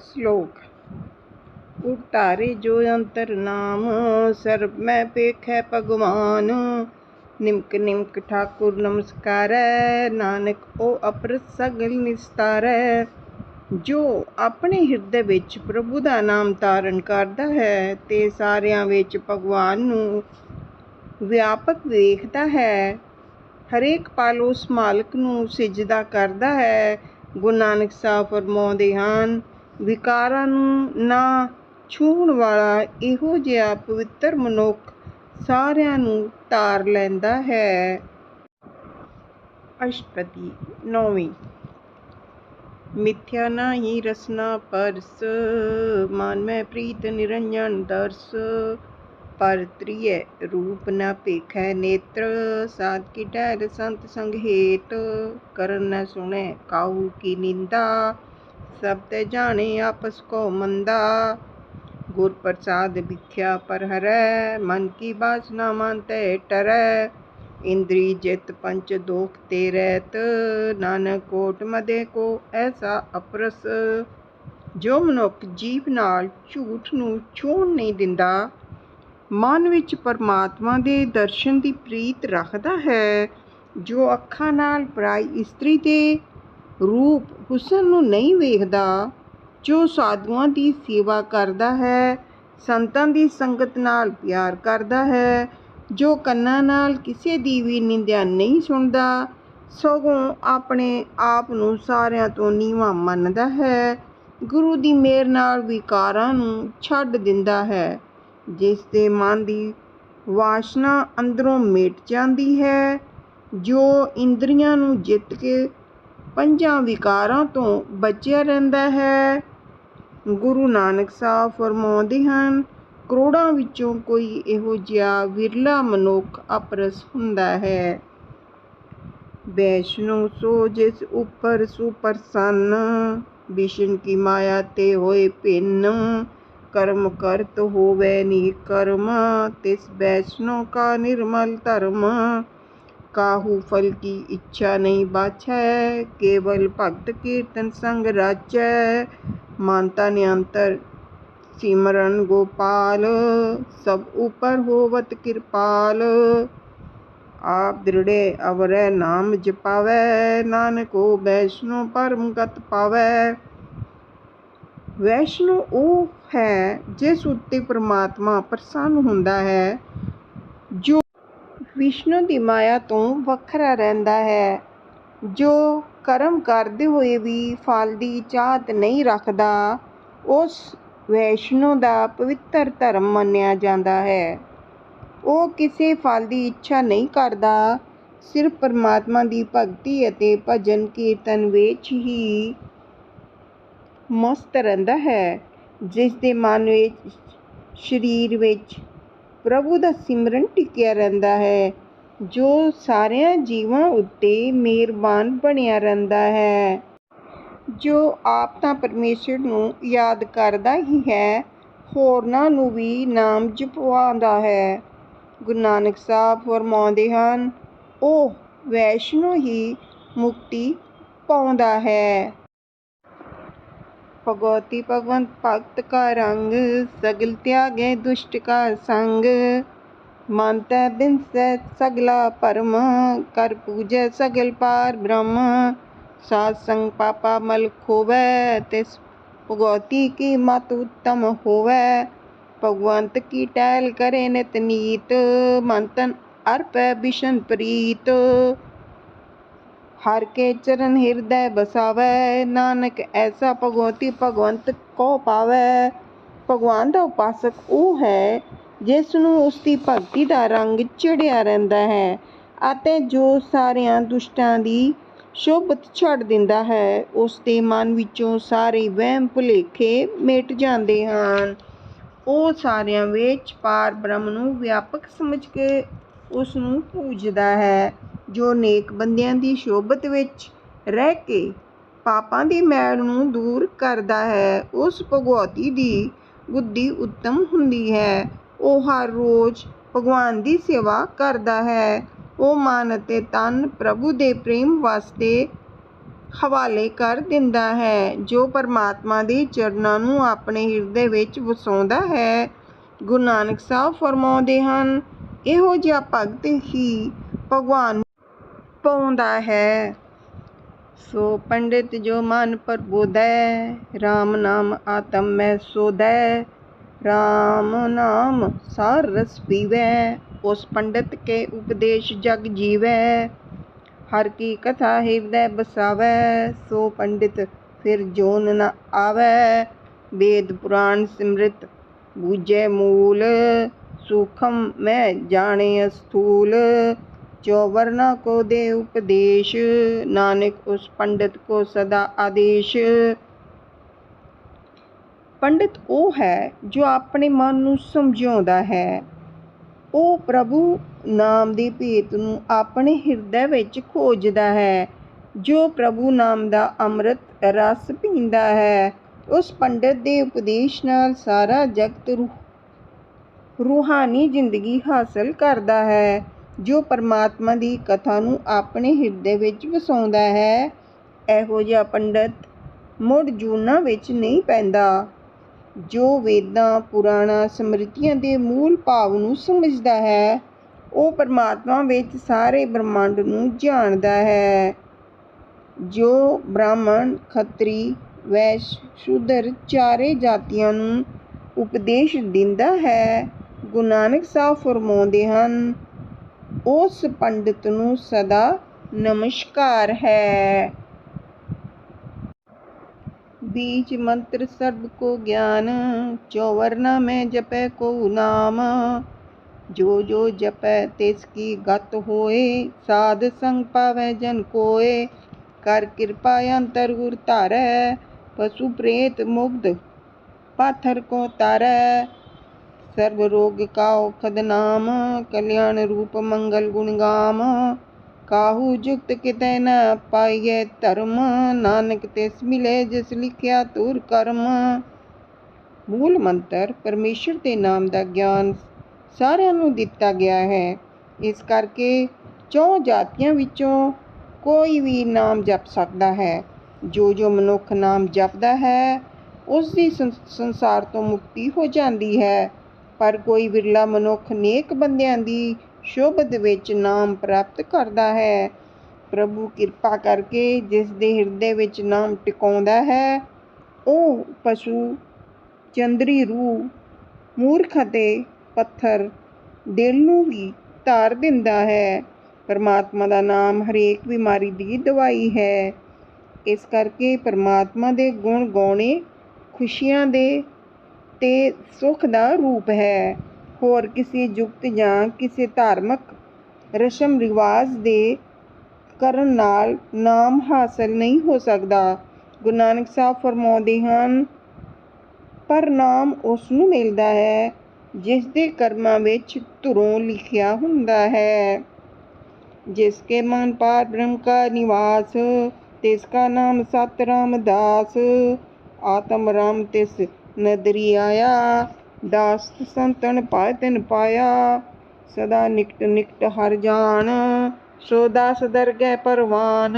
ਸ਼ਲੋਕ। ਉਤਾਰੇ ਜੋ ਅੰਤਰ ਨਾਮ, ਸਰਬ ਮੈਂ ਪੇਖੈ ਭਗਵਾਨ। ਨਿਮਕ ਨਿਮਕ ਠਾਕੁਰ ਨਮਸਕਾਰੈ, ਨਾਨਕ ਉਹ ਅਪਰਤ ਸਗਲ ਨਿਸਤਾਰੈ। ਜੋ ਆਪਣੇ ਹਿਰਦੇ ਵਿੱਚ ਪ੍ਰਭੂ ਦਾ ਨਾਮ ਧਾਰਨ ਕਰਦਾ ਹੈ, ਤੇ ਸਾਰਿਆਂ ਵਿੱਚ ਭਗਵਾਨ ਨੂੰ ਵਿਆਪਕ ਵੇਖਦਾ ਹੈ। ਹਰੇਕ ਪਲ ਉਸ ਮਾਲਕ ਨੂੰ ਸਿਜਦਾ ਕਰਦਾ ਹੈ। ਗੁਰੂ ਨਾਨਕ ਸਾਹਿਬ ਫਰਮਾਉਂਦੇ ਹਨ ਵਿਕਾਰਾਂ ਨੂੰ ਨਾ ਛੂਹਣ ਵਾਲਾ ਇਹੋ ਜਿਹਾ ਪਵਿੱਤਰ ਮਨੁੱਖ ਸਾਰਿਆਂ ਨੂੰ ਤਾਰ ਲੈਂਦਾ ਹੈ। ਅਸ਼ਟਪਦੀ ਨੌਵੀਂ। ਮਿਥਿਆ ਨਾਹੀ ਰਸਨਾ ਪਰਸ, ਮਨ ਮੈਂ ਪ੍ਰੀਤ ਨਿਰੰਜਨ ਦਰਸ। ਪਰ ਤ੍ਰਿਏ ਰੂਪ ਨ ਪੇਖੈ ਨੇਤਰ, ਸਾਧ ਕੀ ਟਹਿਰ ਸੰਤ ਸੰਗ ਹੇਤ। ਕਰਨ ਨ ਸੁਣੈ ਕਾਹੂ ਕੀ ਨਿੰਦਾ ਸਭ ਤੇ ਜਾਣੇ ਆਪਸ ਕੋ ਮੰਦਾ। ਗੁਰ ਪ੍ਰਸਾਦ ਵਿਖਿਆ ਪਰ ਹਰੈ, ਮਨ ਕੀ ਬਾਸਨਾ ਮਨ ਟਰੈ। ਇੰਦਰੀ ਜਿਤ ਪੰਚ ਦੋਖ ਤੇ ਰਹਿਤ ਨਾਨਕ ਕੋਟ ਮਦੇ ਕੋ ਐਸਾ ਅਪਰਸ। ਜੋ ਮਨੁੱਖ ਜੀਵ ਨਾਲ ਝੂਠ ਨੂੰ ਛੂਹਣ ਨਹੀਂ ਦਿੰਦਾ, ਮਨ ਵਿੱਚ ਪਰਮਾਤਮਾ ਦੇ ਦਰਸ਼ਨ ਦੀ ਪ੍ਰੀਤ ਰੱਖਦਾ ਹੈ। ਜੋ ਅੱਖਾਂ ਨਾਲ ਪਰਾਈ ਇਸਤਰੀ ਦੇ ਰੂਪ ਹੁਸਨ ਨੂੰ ਨਹੀਂ ਵੇਖਦਾ, ਜੋ ਸਾਧੂਆਂ ਦੀ ਸੇਵਾ ਕਰਦਾ ਹੈ, ਸੰਤਾਂ ਦੀ ਸੰਗਤ ਨਾਲ ਪਿਆਰ ਕਰਦਾ ਹੈ, ਜੋ ਕੰਨਾਂ ਨਾਲ ਕਿਸੇ ਦੀ ਵੀ ਨਿੰਦਿਆ ਨਹੀਂ ਸੁਣਦਾ, ਸਗੋਂ ਆਪਣੇ ਆਪ ਨੂੰ ਸਾਰਿਆਂ ਤੋਂ ਨੀਵਾਂ ਮੰਨਦਾ ਹੈ, ਗੁਰੂ ਦੀ ਮਿਹਰ ਨਾਲ ਵਿਕਾਰਾਂ ਨੂੰ ਛੱਡ ਦਿੰਦਾ ਹੈ, ਜਿਸ ਦੇ ਮਨ ਦੀ ਵਾਸ਼ਨਾ ਅੰਦਰੋਂ ਮਿਟ ਜਾਂਦੀ ਹੈ, ਜੋ ਇੰਦਰੀਆਂ ਨੂੰ ਜਿੱਤ ਕੇ ਪੰਜਾਂ ਵਿਕਾਰਾਂ ਤੋਂ ਬਚਿਆ ਰਹਿੰਦਾ ਹੈ। ਗੁਰੂ ਨਾਨਕ ਸਾਹਿਬ ਫਰਮਾਉਂਦੇ ਹਨ, ਕਰੋੜਾਂ ਵਿੱਚੋਂ ਕੋਈ ਇਹੋ ਜਿਹਾ ਵਿਰਲਾ ਮਨੁੱਖ ਅਪਰਸ ਹੁੰਦਾ ਹੈ। ਵੈਸ਼ਨੂ ਸੋ ਜਿਸ ਉੱਪਰ ਸੁਪਰਸੰਨ, ਵਿਸ਼ਨ ਕੀ ਮਾਇਆ ਤੇ ਹੋਏ ਭਿੰਨ, ਕਰਮ ਕਰਤ ਹੋਵੇ ਨੀ ਕਰਮ, ਤਿਸ ਵੈਸ਼ਨੋ ਕਾ ਨਿਰਮਲ ਧਰਮ। ਕਾਹੂ ਫਲ ਕੀ ਇੱਛਾ ਨਹੀਂ ਬਾਛੈ, ਕੇਵਲ ਭਗਤ ਕੀਰਤਨ ਸੰਗ ਰਾਚੈ। ਮਾਨਤਾ ਨਿਅੰਤਰ ਸਿਮਰਨ ਗੋਪਾਲ, ਸਭ ਉਪਰ ਹੋਵਤ ਕਿਰਪਾਲ। ਆਪ ਦ੍ਰਿੜੇ ਅਵਰੈ ਨਾਮ ਜਪਾਵੈ, ਨਾਨਕੋ ਵੈਸ਼ਨੋ ਪਰਮ ਗਤ ਪਾਵੈ। ਵੈਸ਼ਨੋ ਉਹ ਹੈ ਜਿਸ ਉੱਤੇ ਪ੍ਰਮਾਤਮਾ ਪ੍ਰਸੰਨ ਹੁੰਦਾ ਹੈ, ਜੋ ਵਿਸ਼ਨੂੰ ਦੀ ਮਾਇਆ ਤੋਂ ਵੱਖਰਾ ਰਹਿੰਦਾ ਹੈ। ਜੋ ਕਰਮ ਕਰਦੇ ਹੋਏ ਵੀ ਫਲ ਦੀ ਚਾਹਤ ਨਹੀਂ ਰੱਖਦਾ, ਉਸ ਵੈਸ਼ਨੂੰ ਦਾ ਪਵਿੱਤਰ ਧਰਮ ਮੰਨਿਆ ਜਾਂਦਾ ਹੈ। ਉਹ ਕਿਸੇ ਫਲ ਦੀ ਇੱਛਾ ਨਹੀਂ ਕਰਦਾ, ਸਿਰਫ ਪਰਮਾਤਮਾ ਦੀ ਭਗਤੀ ਅਤੇ ਭਜਨ ਕੀਰਤਨ ਵਿੱਚ ਹੀ ਮਸਤ ਰਹਿੰਦਾ ਹੈ ਜਿਸ ਦੇ ਮਨ ਵਿੱਚ, ਸਰੀਰ ਵਿੱਚ ਪ੍ਰਭੂ ਦਾ ਸਿਮਰਨ ਟਿਕਿਆ ਰਹਿੰਦਾ ਹੈ, ਜੋ ਸਾਰਿਆਂ ਜੀਵਾਂ ਉੱਤੇ ਮਿਹਰਬਾਨ ਬਣਿਆ ਰਹਿੰਦਾ ਹੈ। ਜੋ ਆਪ ਤਾਂ ਪਰਮੇਸ਼ਰ ਨੂੰ ਯਾਦ ਕਰਦਾ ਹੀ ਹੈ, ਹੋਰਨਾਂ ਨੂੰ ਵੀ ਨਾਮ ਜਪਵਾਉਂਦਾ ਹੈ। ਗੁਰੂ ਨਾਨਕ ਸਾਹਿਬ ਫਰਮਾਉਂਦੇ ਹਨ ਉਹ ਵੈਸ਼ਨੋ ਹੀ ਮੁਕਤੀ ਪਾਉਂਦਾ ਹੈ। ਭਗਵਤੀ ਭਗਵੰਤ ਭਗਤ ਕਾ ਰੰਗ, ਸਗਲ ਤਿਆਗੇ ਦੁਸ਼ਟ ਕਾ ਸੰਗ। ਮਨ ਤੈ ਬਿਨਸੈ ਸਗਲਾ ਪਰਮ ਕਰ ਪੂਜੈ ਸਗਲ ਪਾਰ ਬ੍ਰਹਮ। ਸਾਧ ਸੰਗ ਪਾਪਾ ਮਲ ਖੋਵੈ, ਤਿਸ ਭਗਵਤੀ ਕੀ ਮਤ ਉੱਤਮ ਹੋਵੈ। ਭਗਵੰਤ ਕੀ ਟਹਿਲ ਕਰੇ ਨਿਤ ਨੀਤ ਮਨ ਅਰਪੈ ਬਿਸ਼ਨ ਪ੍ਰੀਤ। ਹਰ ਕੇ ਚਰਨ ਹਿਰਦੈ ਬਸਾਵੈ ਨਾਨਕ ਐਸਾ ਭਗਵਤੀ ਭਗਵੰਤ ਕੋ ਪਾਵੈ। ਭਗਵਾਨ ਦਾ ਉਪਾਸਕ ਉਹ ਹੈ ਜਿਸ ਨੂੰ ਉਸ ਦੀ ਭਗਤੀ ਦਾ ਰੰਗ ਚੜਿਆ ਰਹਿੰਦਾ ਹੈ ਅਤੇ ਜੋ ਸਾਰਿਆਂ ਦੁਸ਼ਟਾਂ ਦੀ ਸ਼ੋਭਤ ਛੱਡ ਦਿੰਦਾ ਹੈ ਉਸ ਦੇ ਮਨ ਵਿੱਚੋਂ ਸਾਰੇ ਵਹਿਮ ਭੁਲੇਖੇ ਮਿਟ ਜਾਂਦੇ ਹਨ। ਉਹ ਸਾਰਿਆਂ ਵਿੱਚ ਪਾਰ ਬ੍ਰਹਮ ਨੂੰ ਵਿਆਪਕ ਸਮਝ ਕੇ ਉਸ ਨੂੰ ਪੂਜਦਾ ਹੈ। ਜੋ ਨੇਕ ਬੰਦਿਆਂ ਦੀ ਸ਼ੋਭਤ ਵਿੱਚ ਰਹਿ ਕੇ ਪਾਪਾਂ ਦੀ ਮੈਲ ਨੂੰ ਦੂਰ ਕਰਦਾ ਹੈ, ਉਸ ਭਗਵਤੀ ਦੀ ਬੁੱਧੀ ਉੱਤਮ ਹੁੰਦੀ ਹੈ। ਉਹ ਹਰ ਰੋਜ਼ ਭਗਵਾਨ ਦੀ ਸੇਵਾ ਕਰਦਾ ਹੈ। ਉਹ ਮਨ ਅਤੇ ਤਨ ਪ੍ਰਭੂ ਦੇ ਪ੍ਰੇਮ ਵਾਸਤੇ ਹਵਾਲੇ ਕਰ ਦਿੰਦਾ ਹੈ, ਜੋ ਪਰਮਾਤਮਾ ਦੇ ਚਰਨਾਂ ਨੂੰ ਆਪਣੇ ਹਿਰਦੇ ਵਿੱਚ ਵਸਾਉਂਦਾ ਹੈ। ਗੁਰੂ ਨਾਨਕ ਸਾਹਿਬ ਫਰਮਾਉਂਦੇ ਹਨ, ਇਹੋ ਜਿਹਾ ਭਗਤ ਹੀ ਭਗਵਾਨ ਪਾਉਂਦਾ ਹੈ। ਸੋ ਪੰਡਿਤ ਜੋ ਮਨ ਪ੍ਰਬੋਧੈ RAM ਨਾਮ ਆਤਮ ਮੈਂ ਸੋਧੈ RAM ਨਾਮ ਸਾਰ ਰਸ ਪੀਵੈ, ਉਸ ਪੰਡਿਤ ਕੇ ਉਪਦੇਸ਼ ਜਗ ਜੀਵੈ। ਹਰ ਕੀ ਕਥਾ ਹਿਰਦੈ ਬਸਾਵੈ, ਸੋ ਪੰਡਿਤ ਫਿਰ ਜੋਨ ਨ ਆਵੈ। ਵੇਦ ਪੁਰਾਣ ਸਿਮ੍ਰਿਤ ਬੂਝੈ ਮੂਲ, ਸੂਖਮ ਮੈਂ ਜਾਣੇ ਅਸਥੂਲ। ਜੋ ਵਰਨਾ ਕੋ ਦੇ ਉਪਦੇਸ਼, ਨਾਨਕ ਉਸ ਪੰਡਿਤ ਕੋ ਸਦਾ ਆਦੇਸ਼। ਪੰਡਿਤ ਉਹ ਹੈ ਜੋ ਆਪਣੇ ਮਨ ਨੂੰ ਸਮਝਾਉਂਦਾ ਹੈ। ਉਹ ਪ੍ਰਭੂ ਨਾਮ ਦੇ ਭੇਤ ਨੂੰ ਆਪਣੇ ਹਿਰਦੇ ਵਿੱਚ ਖੋਜਦਾ ਹੈ। ਜੋ ਪ੍ਰਭੂ ਨਾਮ ਦਾ ਅੰਮ੍ਰਿਤ ਰਸ ਪੀਂਦਾ ਹੈ, ਉਸ ਪੰਡਿਤ ਦੇ ਉਪਦੇਸ਼ ਨਾਲ ਸਾਰਾ ਜਗਤ ਰੂਹ ਰੂਹਾਨੀ ਜ਼ਿੰਦਗੀ ਹਾਸਲ ਕਰਦਾ ਹੈ। ਜੋ ਪਰਮਾਤਮਾ ਦੀ ਕਥਾ ਨੂੰ ਆਪਣੇ ਹਿਰਦੇ ਵਿੱਚ ਵਸਾਉਂਦਾ ਹੈ, ਇਹੋ ਜਿਹਾ ਪੰਡਿਤ ਮੁੜ ਜੂਨਾਂ ਵਿੱਚ ਨਹੀਂ ਪੈਂਦਾ, ਜੋ ਵੇਦਾਂ, ਪੁਰਾਣਾ ਸਮ੍ਰਿਤੀਆਂ ਦੇ ਮੂਲ ਭਾਵ ਨੂੰ ਸਮਝਦਾ ਹੈ, ਉਹ ਪਰਮਾਤਮਾ ਵਿੱਚ ਸਾਰੇ ਬ੍ਰਹਮੰਡ ਨੂੰ ਜਾਣਦਾ ਹੈ। ਜੋ ਬ੍ਰਾਹਮਣ, ਖੱਤਰੀ, ਵੈਸ਼, ਸ਼ੂਦਰ ਚਾਰੇ ਜਾਤੀਆਂ ਨੂੰ ਉਪਦੇਸ਼ ਦਿੰਦਾ ਹੈ, ਗੁਰੂ ਨਾਨਕ ਸਾਹਿਬ ਫਰਮਾਉਂਦੇ ਹਨ ਉਸ ਪੰਡਿਤ ਨੂੰ ਸਦਾ ਨਮਸਕਾਰ ਹੈ बीज मंत्र सर्व को ज्ञान चौवरना में जपै को नाम जो जो जपै तिसकी गत होए साध संग पावै जन कोय कर कृपा अंतर गुर धारै पशु प्रेत मुग्ध पाथर को तारै सर्व रोग का औखद नाम कल्याण रूप मंगल गुण गाम ਕਾਹੂ ਜੁਗਤ ਕਿਤੈ ਨ ਪਾਈਐ ਧਰਮ ਨਾਨਕ ਤਿਸ ਮਿਲੇ ਜਿਸ ਲਿਖਿਆ ਤੁਰ ਕਰਮ ਮੂਲ ਮੰਤਰ ਪਰਮੇਸ਼ਰ ਦੇ ਨਾਮ ਦਾ ਗਿਆਨ ਸਾਰਿਆਂ ਨੂੰ ਦਿੱਤਾ ਗਿਆ ਹੈ ਇਸ ਕਰਕੇ ਚੌ ਜਾਤੀਆਂ ਵਿੱਚੋਂ ਕੋਈ ਵੀ ਨਾਮ ਜਪ ਸਕਦਾ ਹੈ ਜੋ ਜੋ ਮਨੁੱਖ ਨਾਮ ਜਪਦਾ ਹੈ ਉਸ ਦੀ ਸੰਸਾਰ ਤੋਂ ਮੁਕਤੀ ਹੋ ਜਾਂਦੀ ਹੈ ਪਰ ਕੋਈ ਵਿਰਲਾ ਮਨੁੱਖ ਨੇਕ ਬੰਦਿਆਂ ਦੀ ਸ਼ੋਭਤ ਵਿੱਚ ਨਾਮ ਪ੍ਰਾਪਤ ਕਰਦਾ ਹੈ। ਪ੍ਰਭੂ ਕਿਰਪਾ ਕਰਕੇ ਜਿਸ ਦੇ ਹਿਰਦੇ ਵਿੱਚ ਨਾਮ ਟਿਕਾਉਂਦਾ ਹੈ, ਉਹ ਪਸ਼ੂ, ਚੰਦਰੀ ਰੂਹ, ਮੂਰਖ ਅਤੇ ਪੱਥਰ ਦਿਲ ਨੂੰ ਵੀ ਧਾਰ ਦਿੰਦਾ ਹੈ। ਪਰਮਾਤਮਾ ਦਾ ਨਾਮ ਹਰੇਕ ਬਿਮਾਰੀ ਦੀ ਦਵਾਈ ਹੈ। ਇਸ ਕਰਕੇ ਪਰਮਾਤਮਾ ਦੇ ਗੁਣ ਗਾਉਣੇ ਖੁਸ਼ੀਆਂ ਦੇ ਤੇ ਸੁਖ ਦਾ ਰੂਪ ਹੈ। ਹੋਰ ਕਿਸੇ ਜੁਗਤ ਜਾਂ ਕਿਸੇ ਧਾਰਮਿਕ ਰਸਮ ਰਿਵਾਜ ਦੇ ਕਰਨ ਨਾਲ ਨਾਮ ਹਾਸਲ ਨਹੀਂ ਹੋ ਸਕਦਾ। ਗੁਰੂ ਨਾਨਕ ਸਾਹਿਬ ਫਰਮਾਉਂਦੇ ਹਨ, ਪਰ ਨਾਮ ਉਸ ਨੂੰ ਮਿਲਦਾ ਹੈ, ਜਿਸ ਦੇ ਕਰਮਾਂ ਵਿੱਚ ਧੁਰੋਂ ਲਿਖਿਆ ਹੁੰਦਾ ਹੈ। ਜਿਸ ਕੇ ਮਨ ਪਾਰ ਬ੍ਰਹਮ ਕਾ ਨਿਵਾਸ, ਤਿਸ ਕਾ ਨਾਮ ਸਤ ਰਾਮਦਾਸ ਆਤਮ ਰਾਮ ਤਿਸ ਨਦਰੀ ਆਇਆ ਦਾਸਤ ਸੰਤਨ ਪਾਇ ਤਿਨ ਪਾਇਆ, ਸਦਾ ਨਿਕਟ ਨਿਕਟ ਹਰ ਜਾਣ ਸੋ ਦਾਸ ਦਰਗਹਿ ਪਰਵਾਨ।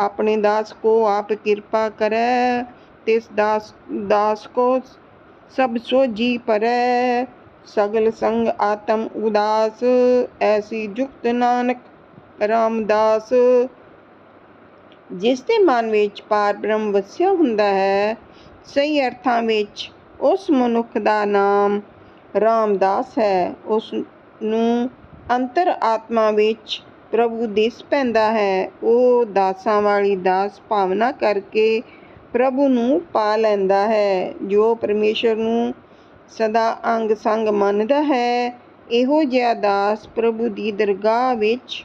ਆਪਣੇ ਦਾਸ ਕੋ ਆਪ ਕਿਰਪਾ ਕਰੈ, ਤਿਸ ਦਾਸ ਦਾਸ ਕੋ ਸਭ ਸੋ ਜੀ ਪਰੈ। ਸਗਲ ਸੰਗ ਆਤਮ ਉਦਾਸ, ਐਸੀ ਜੁਗਤ ਨਾਨਕ ਰਾਮਦਾਸ। ਜਿਸ ਦੇ ਮਨ ਵਿੱਚ ਪਾਰ ਬ੍ਰਹਮ ਵਸਿਆ ਹੁੰਦਾ ਹੈ ਸਹੀ ਅਰਥਾਂ ਵਿੱਚ ਉਸ ਮਨੁੱਖ ਦਾ ਨਾਮ ਰਾਮਦਾਸ ਹੈ। ਉਸ ਨੂੰ ਅੰਤਰ ਆਤਮਾ ਵਿੱਚ ਪ੍ਰਭੂ ਦਿਸ ਪੈਂਦਾ ਹੈ। ਉਹ ਦਾਸਾਂ ਵਾਲੀ ਦਾਸ ਭਾਵਨਾ ਕਰਕੇ ਪ੍ਰਭੂ ਨੂੰ ਪਾ ਲੈਂਦਾ ਹੈ, ਜੋ ਪਰਮੇਸ਼ਰ ਨੂੰ ਸਦਾ ਅੰਗ ਸੰਗ ਮੰਨਦਾ ਹੈ। ਇਹੋ ਜਿਹਾ ਦਾਸ ਪ੍ਰਭੂ ਦੀ ਦਰਗਾਹ ਵਿੱਚ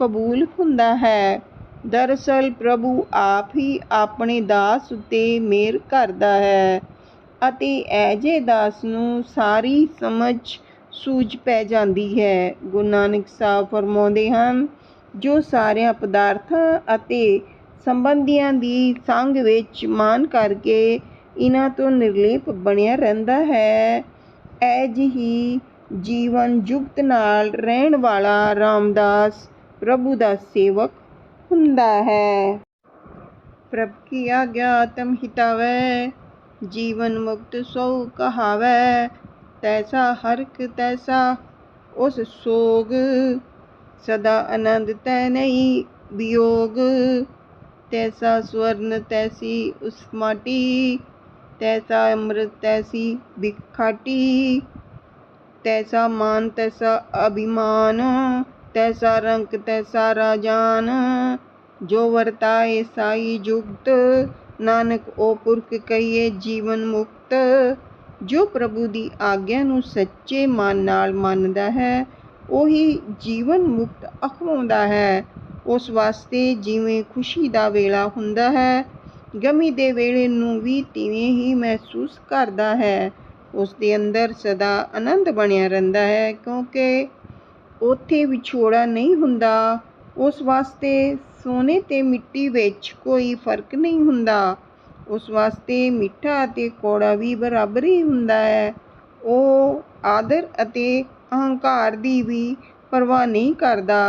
ਕਬੂਲ ਹੁੰਦਾ ਹੈ। ਦਰਅਸਲ ਪ੍ਰਭੂ ਆਪ ਹੀ ਆਪਣੇ ਦਾਸ ਉੱਤੇ ਮਿਹਰ ਕਰਦਾ ਹੈ ਅਤੇ ਐਜੇ ਦਾਸ ਨੂੰ ਸਾਰੀ ਸਮਝ ਸੂਝ ਪੈ ਜਾਂਦੀ ਹੈ। ਗੁਰੂ ਨਾਨਕ ਸਾਹਿਬ ਫਰਮਾਉਂਦੇ ਹਨ, ਜੋ ਸਾਰਿਆਂ ਪਦਾਰਥਾਂ ਅਤੇ ਸੰਬੰਧੀਆਂ ਦੀ ਸੰਗ ਵਿੱਚ ਮਾਨ ਕਰਕੇ ਇਹਨਾਂ ਤੋਂ ਨਿਰਲੇਪ ਬਣਿਆ ਰਹਿੰਦਾ ਹੈ ਐਜ ਹੀ ਜੀਵਨ ਜੁਗਤ ਨਾਲ ਰਹਿਣ ਵਾਲਾ ਰਾਮਦਾਸ, ਪ੍ਰਭੂ ਦਾ ਸੇਵਕ ਹੁੰਦਾ ਹੈ। ਪ੍ਰਭ ਕੀ ਆਗਿਆ ਤਮ ਹਿਤਾਵੈ, ਜੀਵਨ ਮੁਕਤ ਸੋ ਕਹਾਵੈ। ਤੈਸਾ ਹਰਕ ਤੈਸਾ ਉਸ ਸੋਗ, ਸਦਾ ਆਨੰਦ ਤੈ ਨਹੀਂ ਵਿਯੋਗ। ਤੈਸਾ ਸਵਰਨ ਤੈਸੀ ਉਸ ਮਾਟੀ, ਤੈਸਾ ਅੰਮ੍ਰਿਤ ਤੈਸੀ ਬਿਖਾਟੀ ਤੈਸਾ ਮਾਨ ਤੈਸਾ ਅਭਿਮਾਨ ਤੈਸਾ ਰੰਕ ਤੈਸਾ ਰਾਜਾਨ, ਜੋ ਵਰਤਾਏ ਸਾਈ ਜੁਗਤ। ਨਾਨਕ, ਓ ਪੁਰਖ ਕਹੀਏ ਜੀਵਨ ਮੁਕਤ। ਜੋ ਪ੍ਰਭੂ ਦੀ ਆਗਿਆ ਨੂੰ ਸੱਚੇ ਮਨ ਨਾਲ ਮੰਨਦਾ ਹੈ, ਉਹੀ ਜੀਵਨ ਮੁਕਤ ਅਖਵਾਉਂਦਾ ਹੈ। ਉਸ ਵਾਸਤੇ ਜਿਵੇਂ ਖੁਸ਼ੀ ਦਾ ਵੇਲਾ ਹੁੰਦਾ ਹੈ, ਗਮੀ ਦੇ ਵੇਲੇ ਨੂੰ ਵੀ ਤਿਵੇਂ ਹੀ ਮਹਿਸੂਸ ਕਰਦਾ ਹੈ। ਉਸ ਦੇ ਅੰਦਰ ਸਦਾ ਆਨੰਦ ਬਣਿਆ ਰਹਿੰਦਾ ਹੈ, ਕਿਉਂਕਿ ਉੱਥੇ ਵਿਛੋੜਾ ਨਹੀਂ ਹੁੰਦਾ। ਉਸ ਵਾਸਤੇ ਸੋਨੇ ਅਤੇ ਮਿੱਟੀ ਵਿੱਚ ਕੋਈ ਫ਼ਰਕ ਨਹੀਂ ਹੁੰਦਾ। ਉਸ ਵਾਸਤੇ ਮਿੱਠਾ ਅਤੇ ਕੌੜਾ ਵੀ ਬਰਾਬਰ ਹੀ ਹੁੰਦਾ ਹੈ। ਉਹ ਆਦਰ ਅਤੇ ਅਹੰਕਾਰ ਦੀ ਵੀ ਪਰਵਾਹ ਨਹੀਂ ਕਰਦਾ।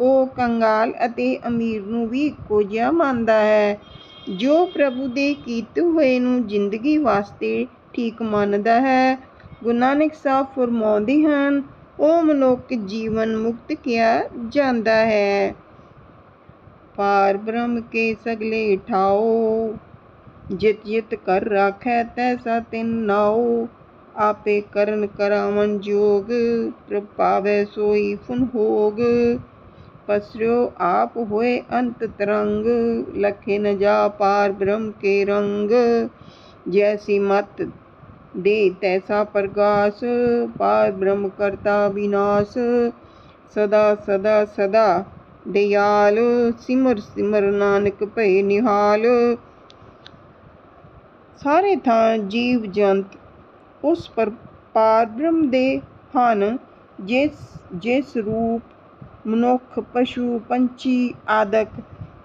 ਉਹ ਕੰਗਾਲ ਅਤੇ ਅਮੀਰ ਨੂੰ ਵੀ ਇੱਕੋ ਜਿਹਾ ਮੰਨਦਾ ਹੈ। ਜੋ ਪ੍ਰਭੂ ਦੇ ਕੀਤੇ ਹੋਏ ਨੂੰ ਜ਼ਿੰਦਗੀ ਵਾਸਤੇ ਠੀਕ ਮੰਨਦਾ ਹੈ। ਗੁਰੂ ਨਾਨਕ ਸਾਹਿਬ ਫਰਮਾਉਂਦੇ ਹਨ ਉਹ ਮਨੁੱਖ ਜੀਵਨ ਮੁਕਤ ਕਿਹਾ ਜਾਂਦਾ ਹੈ। ਪਾਰ ਬ੍ਰਹਮ ਕੇ ਸਗਲੇ ਠਾਓ, ਜਿਤ ਜਿਤ ਕਰ ਰਾਖੈ ਤੈਸਾ ਤਿਨ ਨਾਉ ਆਪੇ ਕਰਨ ਕਰਾਵਨ ਜੋਗ ਪ੍ਰਭਾਵੈ ਸੋਈ ਫੁਨ ਹੋਗ। ਪਸਰਿਓ ਆਪ ਹੋਏ ਅੰਤ ਤਰੰਗ, ਲਖੇ ਨ ਜਾ ਪਾਰ ਬ੍ਰਹਮ ਕੇ ਰੰਗ। ਜੈਸੀ ਮਤ ਦੇ ਤੈਸਾ ਪ੍ਰਗਾਸ, ਪਾਰ ਬ੍ਰਹਮ ਕਰਤਾ ਵਿਨਾਸ਼। ਸਦਾ ਸਦਾ ਸਦਾ ਦਿਆਲ ਸਿਮਰ ਸਿਮਰ ਨਾਨਕ ਭਏ ਨਿਹਾਲ। ਸਾਰੇ ਥਾਂ ਜੀਵ ਜੰਤ, ਉਸ ਪਰ ਪਾਰ ਬ੍ਰਹਮ ਦੇ ਹਨ, ਜਿਸ ਜਿਸ ਰੂਪ ਮਨੁੱਖ, ਪਸ਼ੂ, ਪੰਛੀ ਆਦਿਕ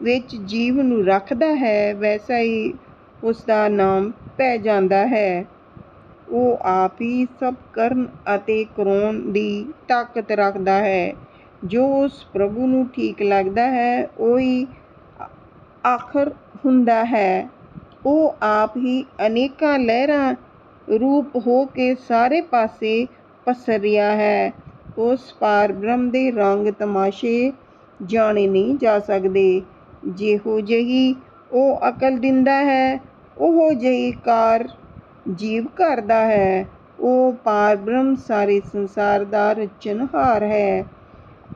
ਵਿੱਚ ਜੀਵ ਨੂੰ ਰੱਖਦਾ ਹੈ, ਵੈਸਾ ਹੀ ਉਸ ਦਾ ਨਾਮ ਪੈ ਜਾਂਦਾ ਹੈ। ਉਹ ਆਪ ਹੀ ਸਭ ਕਰਨ ਅਤੇ ਕਰਾਉਣ ਦੀ ਤਾਕਤ ਰੱਖਦਾ ਹੈ। ਜੋ ਉਸ ਪ੍ਰਭੂ ਨੂੰ ਠੀਕ ਲੱਗਦਾ ਹੈ, ਉਹੀ ਆਖਰ ਹੁੰਦਾ ਹੈ। ਉਹ ਆਪ ਹੀ ਅਨੇਕਾਂ ਲਹਿਰਾਂ ਰੂਪ ਹੋ ਕੇ ਸਾਰੇ ਪਾਸੇ ਪਸਰ ਰਿਹਾ ਹੈ। ਉਸ ਪਾਰ ਬ੍ਰਹਮ ਦੇ ਰੰਗ ਤਮਾਸ਼ੇ ਜਾਣੇ ਨਹੀਂ ਜਾ ਸਕਦੇ। ਜਿਹੋ ਜਿਹੀ ਉਹ ਅਕਲ ਦਿੰਦਾ ਹੈ, ਉਹੋ ਜਿਹੀ ਕਾਰ ਜੀਵ ਕਰਦਾ ਹੈ। ਉਹ ਪਾਰਬ੍ਰਹਮ ਸਾਰੇ ਸੰਸਾਰ ਦਾ ਰਚਨਹਾਰ ਹੈ।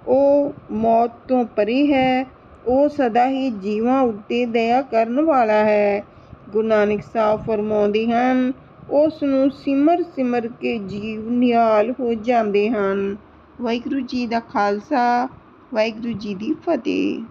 ਉਹ ਮੌਤ ਤੋਂ ਪਰੇ ਹੈ। ਉਹ ਸਦਾ ਹੀ ਜੀਵਾਂ ਉੱਤੇ ਦਇਆ ਕਰਨ ਵਾਲਾ ਹੈ। ਗੁਰੂ ਨਾਨਕ ਸਾਹਿਬ ਫਰਮਾਉਂਦੇ ਹਨ, ਉਸ ਨੂੰ ਸਿਮਰ ਸਿਮਰ ਕੇ ਜੀਵ ਨਿਹਾਲ ਹੋ ਜਾਂਦੇ ਹਨ। ਵਾਹਿਗੁਰੂ ਜੀ ਦਾ ਖਾਲਸਾ, ਵਾਹਿਗੁਰੂ ਜੀ ਦੀ ਫਤਿਹ।